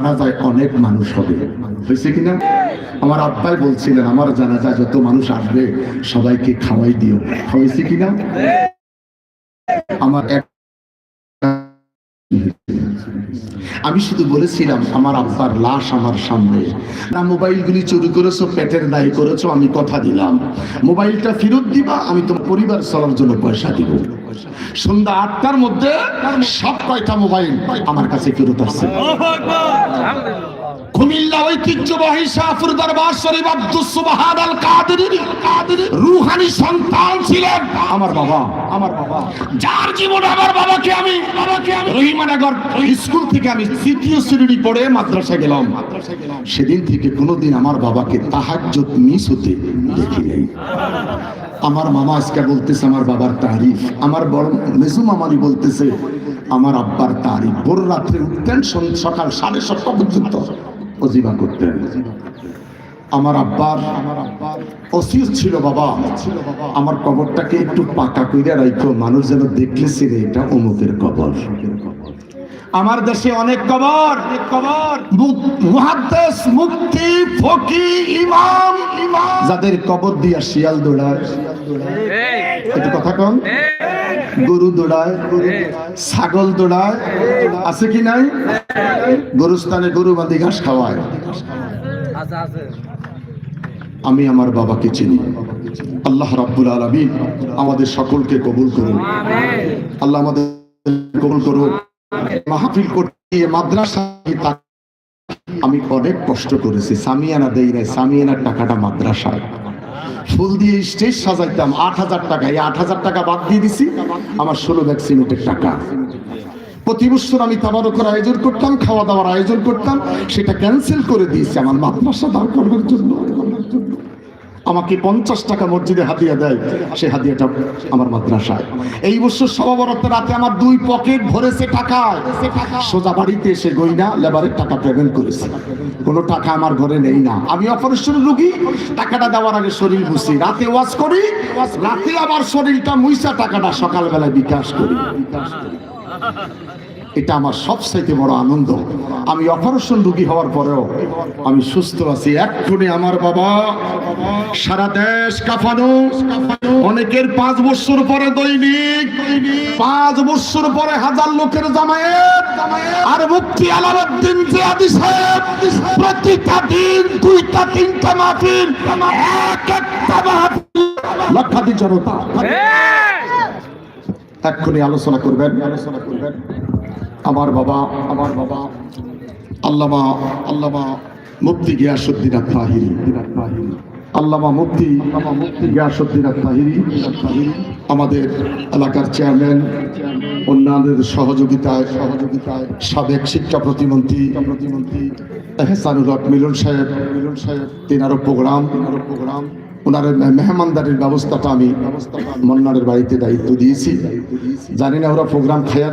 জানাজায় অনেক মানুষ হবে। হয়েছে কিনা? আমার আব্বাই বলছিলেন, আমার জানাজায় যত মানুষ আসবে, সবাইকে খাওয়াই দিও। হয়েছে কিনা? আমার এক আমি শুধু বলেছিলাম, আমার আব্বার লাশ আমার সামনে। না, মোবাইলগুলি চুরি করেছ, পেটের দায়ী করেছ, আমি কথা দিলাম। মোবাইলটা ফেরত দিবা, আমি তোমার পরিবার চলার জন্য পয়সা দিব। সন্ধ্যা আটটার মধ্যে সব কয়টা মোবাইল আমার কাছে ফেরত আসছে। কুমিল্লা ঐতিহ্যবাহী শাহপুর দরবার শরীফ আব্দুস সুবহান আল কাদের। রুহানি সন্তান ছিলেন। আমার বাবা আমার বাবা। যার জীবনে আমার বাবাকে আমি বাবাকে আমি রহিমানগর স্কুল থেকে আমি তৃতীয় শ্রেণি পড়ে মাদ্রাসায় গেলাম। সেদিন থেকে কোনোদিন আমার বাবাকে তাহাজ্জুদ মিস হতে দেখি নাই। আমার মামা আজকে বলতেছে আমার বাবার তারিফ। আমার বড় মেজু মামানি বলতেছে আমার আব্বার তারিফ। ভোর রাত্রে উঠতেন সকাল সাড়ে সাতটা পর্যন্ত। অজিবা করতেন আমার আব্বার আমার আব্বার অসির ছিল বাবা। ছিল বাবা আমার কবরটাকে একটু পাকা কইরা রাখো মানুষ যেন দেখলে রে এটা অমুকের কবর। আমার দেশে অনেক কবর। অনেক কবর মুহাদ্দেস মুক্তি ফকি ইমাম ইমাম। যাদের কবর দিয়া শিয়াল দৌড়ায়। একটু কথা কন। গরু দৌড়ায়, ছাগল দৌড়ায়, আছে কি নাই? গরুস্থানে গরু বাঁধি ঘাস খাওয়ায়। আমি আমার বাবাকে চিনি। আল্লাহ রাব্বুল আলামিন আমাদের সকলকে কবুল করুন। আল্লাহ আমাদের কবুল করুন মাহফিল করতে মাদ্রাসায় আমি অনেক কষ্ট করেছি। সামিয়ানা দেই নাই, সামিয়ানার টাকাটা মাদ্রাসায়। ফুল দিয়ে স্টেজ সাজাইতাম, আট হাজার টাকা। এই আট হাজার টাকা বাদ দিয়ে দিছি। আমার ষোলো ব্যাগ সিমেন্টের টাকা। প্রতি বছর আমি তাবারকের আয়োজন করতাম খাওয়া দাওয়ার আয়োজন করতাম। সেটা ক্যান্সেল করে দিয়েছি আমার মাতৃভাষা দাঁড় করবার জন্য। আমাকে পঞ্চাশ টাকা মসজিদে হাতিয়া দেয়, সে হাতিয়াটা আমার মাদ্রাসায়। এই বছর সবাবরত রাতে আমার দুই পকেট ভরেছে টাকা সোজা বাড়িতে এসে গইনা লেবারের টাকা পেমেন্ট করেছে। কোনো টাকা আমার ঘরে নেই না। আমি অপারেশন রুগী, টাকাটা দেওয়ার আগে শরীর বুঝি রাতে ওয়াজ করি, রাতে আবার শরীরটা মুইসা টাকাটা সকালবেলায় বিকাশ করি বিকাশ করি। এটা আমার সবচাইতে বড় আনন্দ। আমি অপারেশন রুগী হওয়ার পরেও আমি সুস্থ আছি। এক্ষুনি আমার বাবা সারা দেশ কাঁপানো। অনেকের পাঁচ বছর পরে দৈনিক পাঁচ বছর পরে হাজার লোকের জামায়াত। আর মুক্তি আলাউদ্দিন জিয়াদি সাহেব প্রতিটা দিন দুইটা তিনটা মাহফিল এক একটা মাহফিল। লক্ষাধিক জনতা। এক্ষুনি আলোচনা করবেন আলোচনা করবেন। আমার বাবা আমার বাবা, আল্লামা আল্লামা মুফতি গিয়াসুদ্দিন তাহিরি আল্লামা মুফতি আল্লামা মুফতি গিয়াসুদ্দিন তাহিরি আমাদের এলাকার চেয়ারম্যান, অন্যান্যদের সহযোগিতায় সহযোগিতায় সাবেক শিক্ষা প্রতিমন্ত্রী প্রতিমন্ত্রী এহসানুল হক মিলন সাহেব মিলন সাহেব, তিনারও প্রোগ্রাম তিনারও প্রোগ্রাম। ওনার মেহমানদারির ব্যবস্থাটা আমি মন্নারের বাড়িতে দায়িত্ব দিয়েছি। জানি না ওরা প্রোগ্রাম দেয়